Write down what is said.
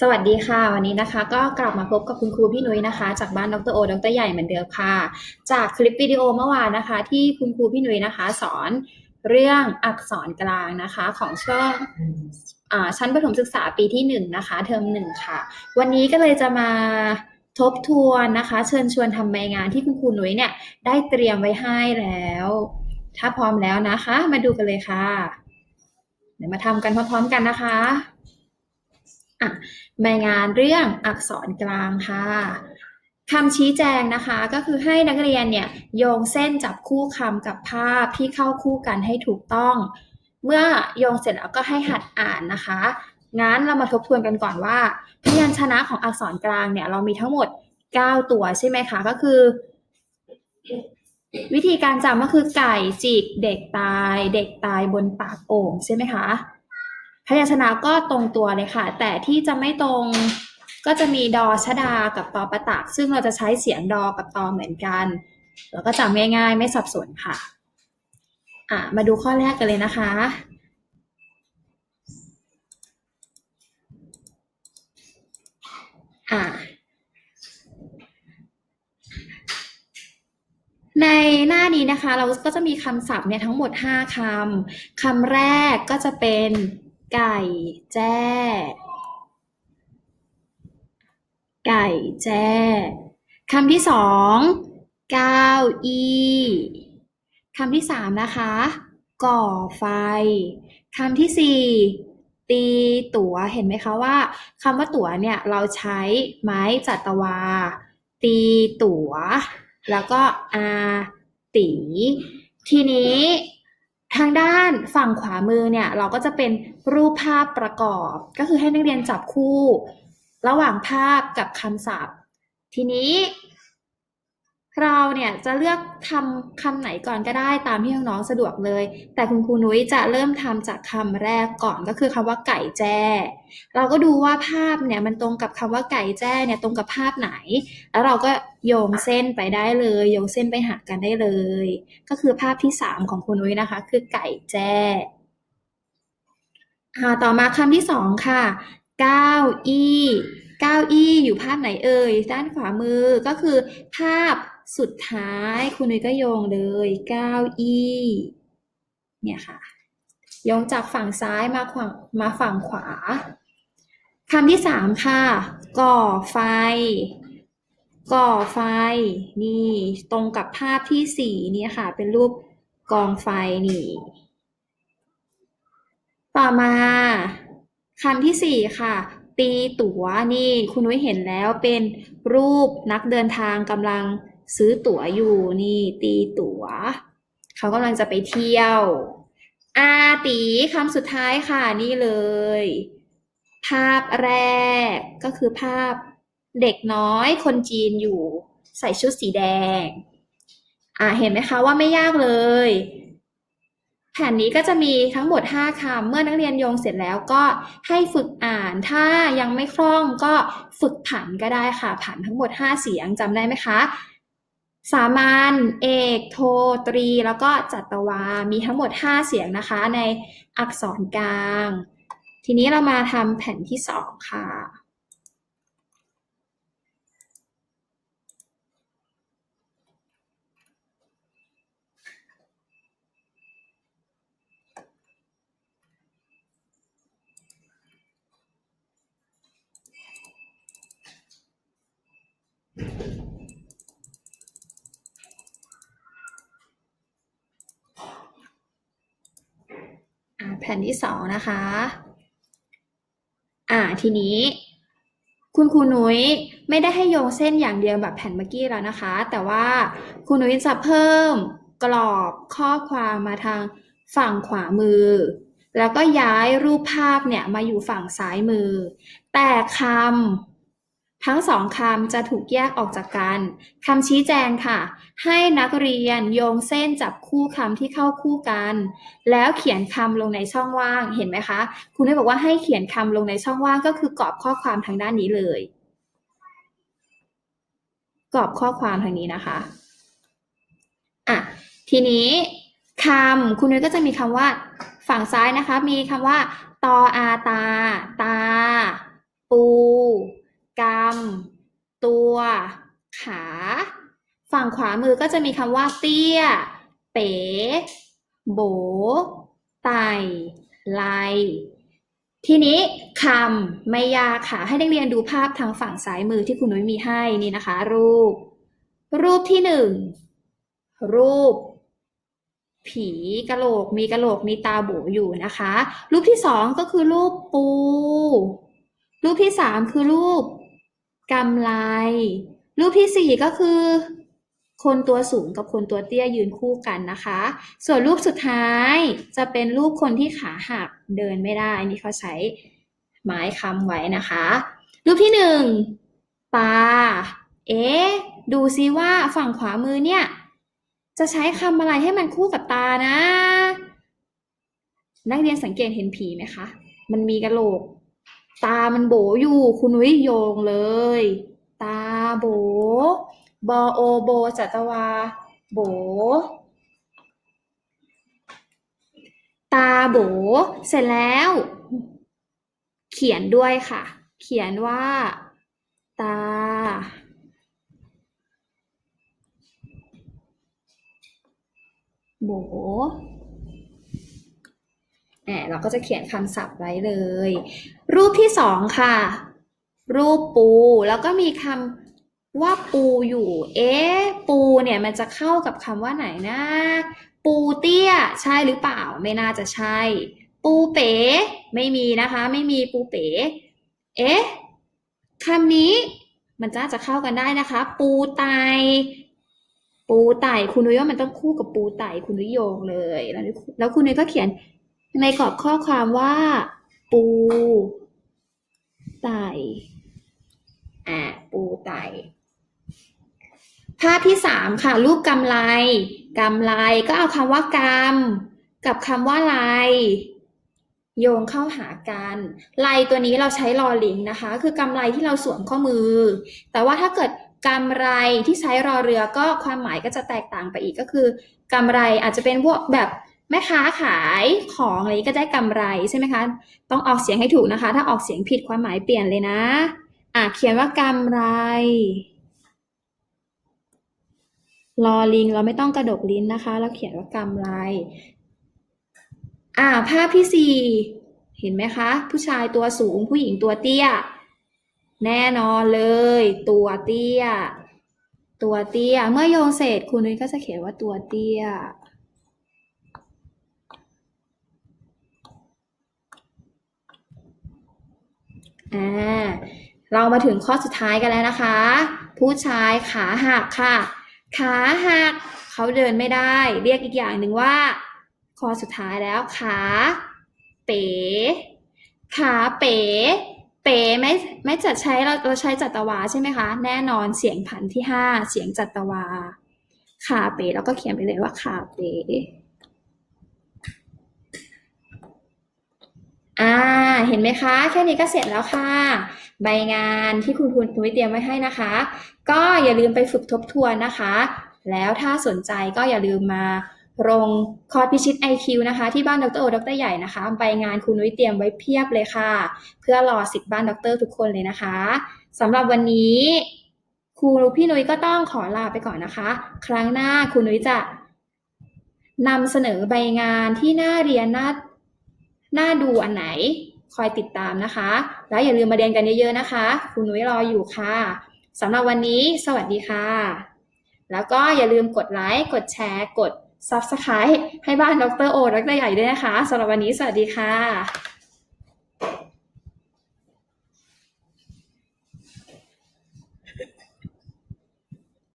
สวัสดีค่ะ วันนี้นะคะ ก็กลับมาพบกับคุณครูพี่นุ้ยนะคะ จากบ้านดรโอดรใหญ่เหมือนเดิมค่ะ จากคลิปวิดีโอเมื่อวานนะคะ ที่คุณครูพี่นุ้ยนะคะ สอนเรื่องอักษรกลางนะคะของช่วงชั้นประถมศึกษาปีที่หนึ่งนะคะเทอมหนึ่งค่ะ วันนี้ก็เลยจะมาทบทวนนะคะ เชิญชวนทำใบงานที่คุณครูนุ้ยเนี่ยได้เตรียมไว้ให้แล้ว ถ้าพร้อมแล้วนะคะ มาดูกันเลยค่ะ เดี๋ยวมาทำกันพร้อมๆกันนะคะ อะใบงานเรื่องอักษรกลางค่ะคำชี้แจงนะคะก็คือให้นักเรียนเนี่ยโยงเส้นจับคู่คำกับภาพที่เข้าคู่กันให้ถูกต้อง เมื่อโยงเสร็จแล้วก็ให้หัดอ่านนะคะ งั้นเรามาทบทวนกันก่อนว่า พยัญชนะของอักษรกลางเนี่ยเรามีทั้งหมด 9 ตัวใช่ไหมคะก็คือ วิธีการจำก็คือไก่จิกเด็กตาย เด็กตายบนปากโอ่งใช่ไหมคะ พยัญชนะก็ตรงตัวเลยค่ะ แต่ที่จะไม่ตรงก็จะมีดอชดากับตอประตัก ซึ่งเราจะใช้เสียงดอกับตอเหมือนกัน แล้วก็จำง่าย ๆ ไม่สับสนค่ะอะ มาดูข้อแรกกันเลยนะคะ อะ ในหน้านี้นะคะ เราก็จะมีคำศัพท์เนี่ยทั้งหมด 5 คำคำแรกก็จะเป็น ไก่แจ้ ไก่แจ้คำที่สองเก้าอี้คำที่สามนะคะ ก่อไฟคำที่สี่ตีตั๋วเห็นไหมคะว่าคำว่าตั๋วเนี่ยเราใช้ไม้จัตวา ตีตั๋ว แล้วก็อาตี ทีนี้ ทางด้านฝั่งขวามือเนี่ยเราก็จะเป็นรูปภาพประกอบ ก็คือให้นักเรียนจับคู่ ระหว่างภาพกับคำศัพท์ ทีนี้ เราเนี่ยจะเลือกทำคำไหนก่อนก็ได้ตามที่น้องๆสะดวกเลย แต่คุณครูนุ้ยจะเริ่มทำจากคำแรกก่อนก็คือคำว่าไก่แจ้ เราก็ดูว่าภาพเนี่ยมันตรงกับคำว่าไก่แจ้เนี่ยตรงกับภาพไหน แล้วเราก็โยงเส้นไปได้เลย โยงเส้นไปหากันได้เลย ก็คือภาพที่สามของคุณนุ้ยนะคะ คือไก่แจ้ต่อมาคำที่สองค่ะเก้าอี้เก้าอี้อยู่ภาพไหนเอ่ยด้านขวามือก็คือภาพ สุดท้ายคุณนุ้ยก็โยงเลยเก้าอี้เนี่ยค่ะโยงจากฝั่งซ้ายมาขวามาฝั่งขวาคำที่สามค่ะ ก่อไฟ ก่อไฟ นี่ตรงกับภาพที่สี่นี่ค่ะ เป็นรูปกองไฟนี่ ต่อมาคำที่สี่ค่ะ ตีตั๋วนี่คุณนุ้ยเห็นแล้วเป็นรูปนักเดินทางกำลัง ซื้อตั๋วอยู่นี่ ตีตั๋ว เขากำลังจะไปเที่ยว อาตีคำสุดท้ายค่ะนี่เลย ภาพแรกก็คือภาพเด็กน้อยคนจีนอยู่ ใส่ชุดสีแดง อ่าเห็นไหมคะว่าไม่ยากเลย แผ่นนี้ก็จะมีทั้งหมด 5คำเมื่อนักเรียนโยงเสร็จแล้วก็ให้ฝึกอ่าน ถ้ายังไม่คล่องก็ฝึกผันก็ได้ค่ะ ผันทั้งหมด 5 เสียงจำได้ไหมคะ สามัญเอก โท ตรี แล้วก็จัตวา มีทั้งหมด 5 เสียงนะคะในอักษรกลาง ทีนี้เรามาทำแผ่นที่ 2 ค่ะ อ่า แผ่นที่สองนะคะ อ่าทีนี้ คุณครูนุ้ยไม่ได้ให้โยงเส้นอย่างเดียวแบบแผ่นเมื่อกี้แล้วนะคะ แต่ว่าครูนุ้ยจะเพิ่มกรอบข้อความมาทางฝั่งขวามือ แล้วก็ย้ายรูปภาพเนี่ยมาอยู่ฝั่งซ้ายมือ แต่คำ ทั้งสองคำจะถูกแยกออกจากกันคำชี้แจงค่ะ ให้นักเรียนโยงเส้นจับคู่คำที่เข้าคู่กัน แล้วเขียนคำลงในช่องว่างเห็นไหมคะคุณได้บอกว่าให้เขียนคำลงในช่องว่างก็คือกรอบข้อความทางด้านนี้เลย กรอบข้อความทางนี้นะคะอะทีนี้คำคุณนุ้ยก็จะมีคำว่า ฝั่งซ้ายนะคะ มีคำว่า ตออาตา ตา ปู ตัว ขา ฝั่งขวามือก็จะมีคำว่า เตี้ย เป๋ โบ ไต ไล ทีนี้คำไม่ยากค่ะ ให้นักเรียนดูภาพทางฝั่งซ้ายมือที่คุณนุ้ยมีให้นี่นะคะ รูป รูปที่หนึ่ง รูปผีกะโหลกมีกะโหลกมีตาโบอยู่นะคะ รูปที่สองก็คือรูปปู รูปที่สามคือรูป กำไลรูปที่สี่ก็คือ คนตัวสูงกับคนตัวเตี้ยยืนคู่กันนะคะ ส่วนรูปสุดท้ายจะเป็นรูปคนที่ขาหักเดินไม่ได้นี่เขาใช้ไม้คำไว้นะคะ รูปที่หนึ่งตาเอ๊ดูซิว่าฝั่งขวามือเนี่ย จะใช้คำอะไรให้มันคู่กับตานะ นักเรียนสังเกตเห็นผีไหมคะ มันมีกระโหลก ตามันโบอยู่ คุณนุ้ยโยงเลย ตาโบบอโอโบจัตวา โบ ตาโบ เสร็จแล้ว เขียนด้วยค่ะ เขียนว่า ตา โบแหมเราก็จะเขียนคำศัพท์ไว้เลย รูปที่สองค่ะ รูปปู แล้วก็มีคำว่าปูอยู่ เอ๊ะปูเนี่ยมันจะเข้ากับคำว่าไหนนะ ปูเตี้ยใช่หรือเปล่า ไม่น่าจะใช่ ปูเป๋ไม่มีนะคะ ไม่มีปูเป๋เอ๊ะคำนี้มันน่าจะเข้ากันได้นะคะ ปูไตปูไตคุณนุ้ยว่ามันต้องคู่กับปูไตคุณนุ้ยโยงเลย แล้วแล้วคุณนุ้ยก็เขียนในกรอบข้อความว่า ปู ไตอ่าปูไตภาพที่สามค่ะ รูปกำไลกำไลก็เอาคำว่ากำกับคำว่าไลโยงเข้าหากันไลตัวนี้เราใช้ลอลิงนะคะ คือกำไลที่เราสวมข้อมือ แต่ว่าถ้าเกิดกำไรที่ใช้รอเรือก็ความหมายก็จะแตกต่างไปอีกก็คือกำไรอาจจะเป็นพวกแบบ แม่ค้าขายของอะไรก็ได้กำไรใช่ไหมคะ ต้องออกเสียงให้ถูกนะคะ ถ้าออกเสียงผิดความหมายเปลี่ยนเลยนะ อะเขียนว่ากำไรลอลิงเราไม่ต้องกระดกลิ้นนะคะ เราเขียนว่ากำไร อ่า ภาพที่สี่เห็นไหมคะ ผู้ชายตัวสูงผู้หญิงตัวเตี้ย แน่นอนเลย ตัวเตี้ย ตัวเตี้ย เมื่อโยงเสร็จคุณนุ้ยก็จะเขียนว่าตัวเตี้ย อ่าเรามาถึงข้อสุดท้ายกันแล้วนะคะ ผู้ชายขาหักค่ะ ขาหักเขาเดินไม่ได้ เรียกอีกอย่างหนึ่งว่า ข้อสุดท้ายแล้วขาเป๋ ขาเป๋ เป๋ไม่ไม่จัดใช้เราเราใช้จัตวาใช่ไหมคะ แน่นอนเสียงผันที่ห้าเสียงจัตวา ขาเป๋เราก็เขียนไปเลยว่าขาเป๋อ่า เห็นไหมคะ แค่นี้ก็เสร็จแล้วค่ะ ใบงานที่คุณครูนุ้ยเตรียมไว้ให้นะคะ ก็อย่าลืมไปฝึกทบทวนนะคะ แล้วถ้าสนใจก็อย่าลืมมาลงคอร์สพิชิต IQ นะคะ ที่บ้านดรโอดรใหญ่นะคะ ใบงานคุณนุ้ยเตรียมไว้เพียบเลยค่ะ เพื่อรอสิทธิ์บ้านดรทุกคนเลยนะคะสำหรับวันนี้ครูพี่นุ้ยก็ต้องขอลาไปก่อนนะคะ ครั้งหน้าครูนุ้ยจะนำเสนอใบงานที่น่าเรียนน่าน่าดูอันไหน คอยติดตามนะคะ แล้วอย่าลืมมาเรียนกันเยอะๆนะคะ คุณนุ้ยรออยู่ค่ะสำหรับวันนี้สวัสดีค่ะ แล้วก็อย่าลืมกดไลค์ กดแชร์ กด Subscribe ให้บ้านดรโอดรใหญ่ด้วยนะคะสำหรับวันนี้สวัสดีค่ะ